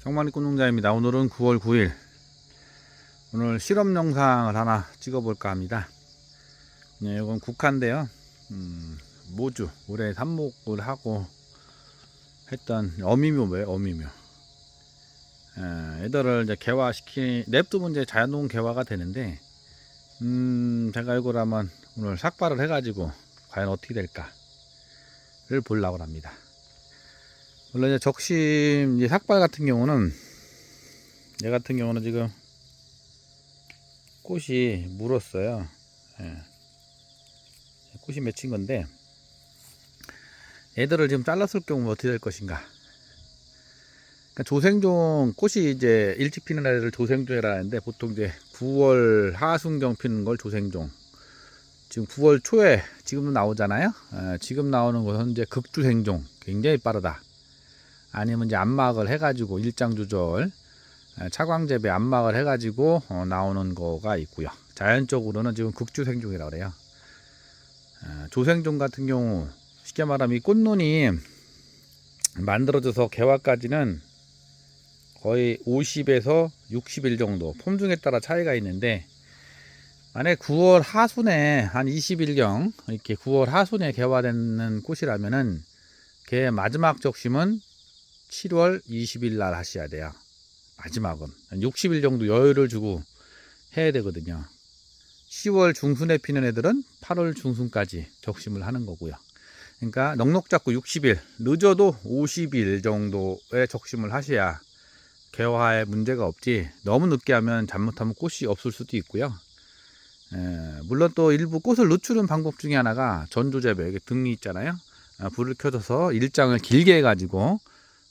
정만이 꽃농자입니다. 오늘은 9월 9일. 오늘 실험 영상을 하나 찍어볼까 합니다. 네, 이건 국화인데요. 음, 모주. 올해 삽목을 하고 했던 어미묘 뭐예요? 어미묘. 에, 애들을 이제 개화시키, 냅두면 이제 자연동 개화가 되는데, 음, 제가 한번 오늘 삭발을 해가지고 과연 어떻게 될까를 보려고 합니다. 물론 이제 적심 이제 삭발 같은 경우는 얘 같은 경우는 지금 꽃이 물었어요. 예. 꽃이 맺힌 건데 얘들을 지금 잘랐을 경우 어떻게 될 것인가? 그러니까 조생종 꽃이 이제 일찍 피는 애들을 조생종이라 하는데 보통 이제 9월 하순경 피는 걸 조생종. 지금 9월 초에 지금도 나오잖아요. 예, 지금 나오는 것은 이제 극주생종. 굉장히 빠르다. 아니면 이제 안막을 해가지고 일장 조절, 차광재배 안막을 해가지고 어, 나오는 거가 있고요. 자연적으로는 지금 극주생종이라고 그래요. 어, 조생종 같은 경우 쉽게 말하면 이 꽃눈이 만들어져서 개화까지는 거의 50에서 60일 정도 품종에 따라 차이가 있는데 만약에 9월 하순에 한 20일경 이렇게 9월 하순에 개화되는 꽃이라면은 걔 마지막 적심은 7월 20일 날 하셔야 돼요. 마지막은. 한 60일 정도 여유를 주고 해야 되거든요. 10월 중순에 피는 애들은 8월 중순까지 적심을 하는 거고요. 그러니까 넉넉 잡고 60일, 늦어도 50일 정도의 적심을 하셔야 개화에 문제가 없지. 너무 늦게 하면 잘못하면 꽃이 없을 수도 있고요. 에, 물론 또 일부 꽃을 늦추는 방법 중에 하나가 전조재배, 여기 등이 있잖아요. 아, 불을 켜줘서 일장을 길게 해가지고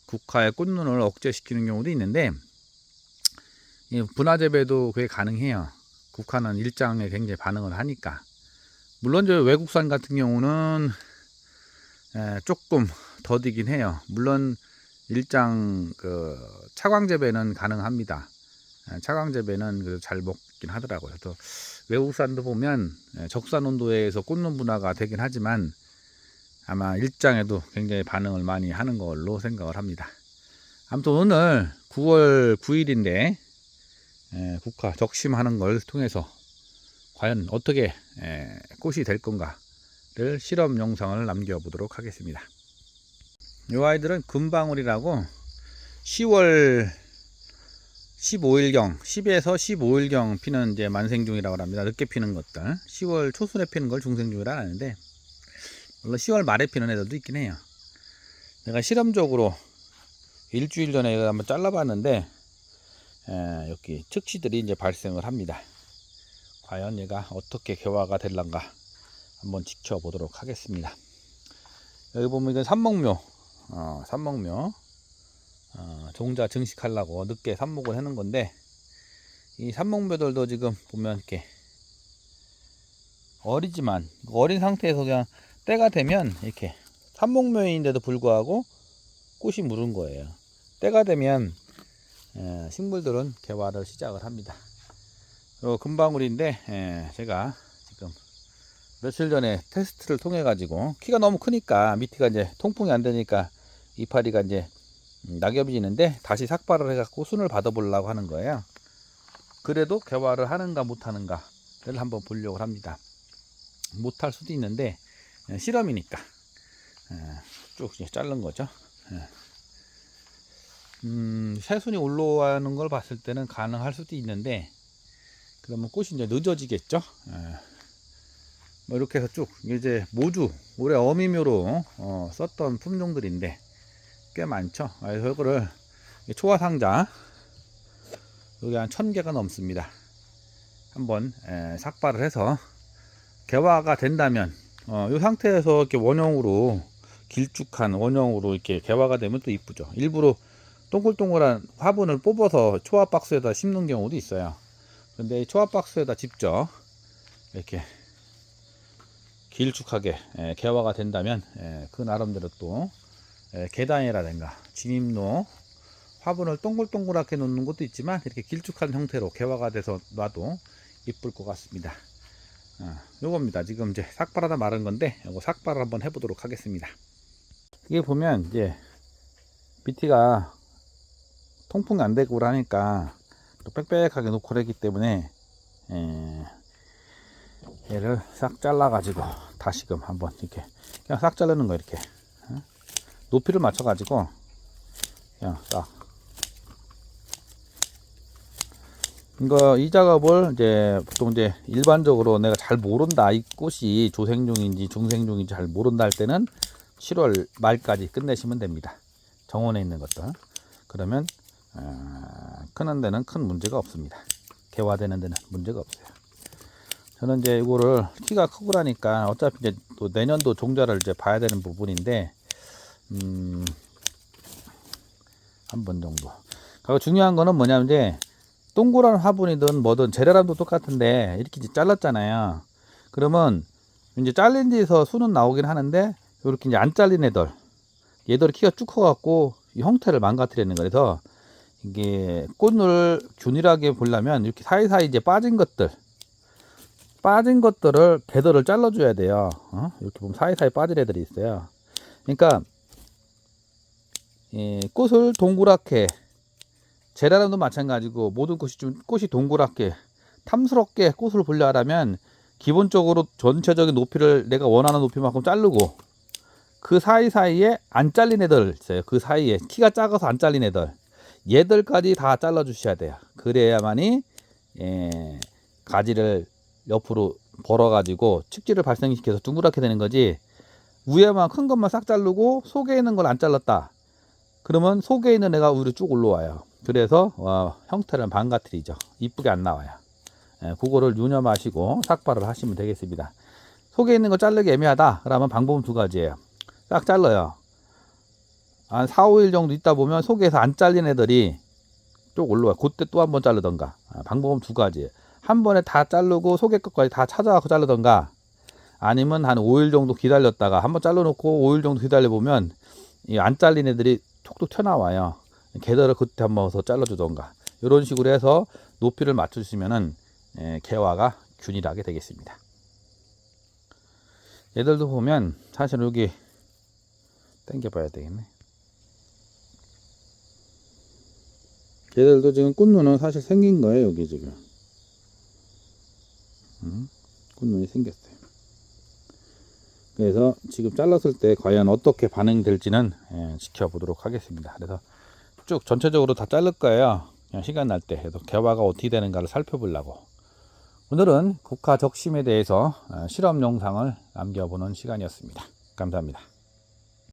국화의 꽃눈을 억제시키는 경우도 있는데 이 분화 재배도 그게 가능해요. 국화는 일장에 굉장히 반응을 하니까. 물론 저 외국산 같은 경우는 에, 조금 더디긴 해요. 물론 일장 그 차광 재배는 가능합니다. 에, 차광 재배는 그잘 먹긴 하더라고요. 또 외국산도 보면 에, 적산 온도에서 꽃눈 분화가 되긴 하지만 아마 일장에도 굉장히 반응을 많이 하는 걸로 생각을 합니다. 아무튼 오늘 9월 9일인데 국화 적심하는 걸 통해서 과연 어떻게 에, 꽃이 될 건가를 실험 영상을 남겨보도록 하겠습니다. 이 아이들은 금방울이라고 10월 15일경, 10에서 15일경 피는 이제 만생종이라고 합니다. 늦게 피는 것들. 10월 초순에 피는 걸 중생종이라 하는데 물론 10월 말에 피는 애들도 있긴 해요. 내가 실험적으로 일주일 전에 이거 한번 잘라봤는데 에, 여기 측치들이 이제 발생을 합니다. 과연 얘가 어떻게 개화가 될란가 한번 지켜보도록 하겠습니다. 여기 보면 이건 삼목묘, 어, 삼목묘 어, 종자 증식하려고 늦게 삽목을 해놓은 건데 이 삼목묘들도 지금 보면 이렇게 어리지만 어린 상태에서 그냥 때가 되면 이렇게 삼목묘인데도 불구하고 꽃이 무른 거예요. 때가 되면 에, 식물들은 개화를 시작을 합니다. 요 금방울인데 에, 제가 지금 며칠 전에 테스트를 통해 가지고 키가 너무 크니까 밑이가 이제 통풍이 안 되니까 이파리가 이제 낙엽이 지는데 다시 삭발을 해갖고 순을 받아보려고 하는 거예요. 그래도 개화를 하는가 못하는가를 한번 보려고 합니다. 못할 수도 있는데 예, 실험이니까 예, 쭉 자른 거죠. 예. 음, 새순이 올라오는 걸 봤을 때는 가능할 수도 있는데 그러면 꽃이 이제 늦어지겠죠. 뭐 이렇게 해서 쭉 이제 모주 올해 어미묘로 어, 썼던 품종들인데 꽤 많죠. 그래서 이거를 초화 상자 여기 한 천 개가 넘습니다. 한번 에, 삭발을 해서 개화가 된다면 어, 이 상태에서 이렇게 원형으로 길쭉한 원형으로 이렇게 개화가 되면 또 이쁘죠. 일부러 동글동글한 화분을 뽑아서 초화 박스에다 심는 경우도 있어요. 근데 이 초화 박스에다 직접 이렇게 길쭉하게 에, 개화가 된다면 에, 그 나름대로 또 에, 계단이라든가 진입로 화분을 동글동글하게 놓는 것도 있지만 이렇게 길쭉한 형태로 개화가 돼서 놔도 이쁠 것 같습니다. 어, 요겁니다. 지금 이제 삭발하다 마른 건데 요거 삭발을 한번 해보도록 하겠습니다. 이게 보면 이제 BT가 통풍이 안 되고 그러니까 또 빽빽하게 놓고 그랬기 때문에 예, 얘를 싹 잘라 가지고 다시금 한번 이렇게 그냥 싹 자르는 거 이렇게 어? 높이를 맞춰 가지고 그냥 싹 이거 이 작업을 이제 보통 이제 일반적으로 내가 잘 모른다 이 꽃이 조생종인지 중생종인지 잘 모른다 할 때는 7월 말까지 끝내시면 됩니다. 정원에 있는 것들 그러면 어, 크는 데는 큰 문제가 없습니다. 개화되는 데는 문제가 없어요. 저는 이제 이거를 키가 크고 나니까 어차피 이제 또 내년도 종자를 이제 봐야 되는 부분인데 음, 한 번 정도. 그리고 중요한 거는 뭐냐면 이제 동그란 화분이든 뭐든 재래람도 똑같은데 이렇게 이제 잘랐잖아요. 그러면 이제 잘린 데서 수는 나오긴 하는데 이렇게 이제 안 잘린 애들 얘들 키가 쭉 커갖고 이 형태를 망가뜨리는 거그래서 이게 꽃을 균일하게 보려면 이렇게 사이사이 이제 빠진 것들 빠진 것들을 개들을 잘라줘야 돼요. 어? 이렇게 보면 사이사이 빠진 애들이 있어요. 그러니까 이 꽃을 동그랗게 제라람도 마찬가지고 모든 꽃이 좀 꽃이 동그랗게 탐스럽게 꽃을 보려면 기본적으로 전체적인 높이를 내가 원하는 높이만큼 자르고 그 사이사이에 안 잘린 애들 있어요. 그 사이에 키가 작아서 안 잘린 애들 얘들까지 다 잘라 주셔야 돼요. 그래야만이 예, 가지를 옆으로 벌어 가지고 축지를 발생시켜서 둥그랗게 되는 거지 위에만 큰 것만 싹 자르고 속에 있는 걸 안 잘랐다. 그러면 속에 있는 애가 위로 쭉 올라와요. 그래서 어, 형태를 망가뜨리죠. 이쁘게 안 나와요. 예, 그거를 유념하시고 삭발을 하시면 되겠습니다. 속에 있는 거 자르기 애매하다. 그러면 방법은 두 가지예요. 싹 잘라요. 한 4, 5일 정도 있다 보면 속에서 안 잘린 애들이 쭉 올라와요. 그때 또 한 번 자르던가. 아, 방법은 두 가지예요. 한 번에 다 자르고 속에 것까지 다 찾아갖고 자르던가 아니면 한 5일 정도 기다렸다가 한번 잘라놓고 5일 정도 기다려보면 이 안 잘린 애들이 톡톡 튀어나와요. 개들을 그때 한번 더 잘라주던가 이런 식으로 해서 높이를 맞추시면은 예, 개화가 균일하게 되겠습니다. 얘들도 보면 사실 여기 당겨봐야 되겠네. 얘들도 지금 꽃눈은 사실 생긴 거예요 여기 지금. 음, 꽃눈이 생겼어요. 그래서 지금 잘랐을 때 과연 어떻게 반응될지는 예, 지켜보도록 하겠습니다. 그래서 쭉 전체적으로 다 자를 거예요. 그냥 시간 날 때. 그래서 개화가 어떻게 되는가를 살펴보려고. 오늘은 국화 적심에 대해서 어, 실험 영상을 남겨보는 시간이었습니다. 감사합니다.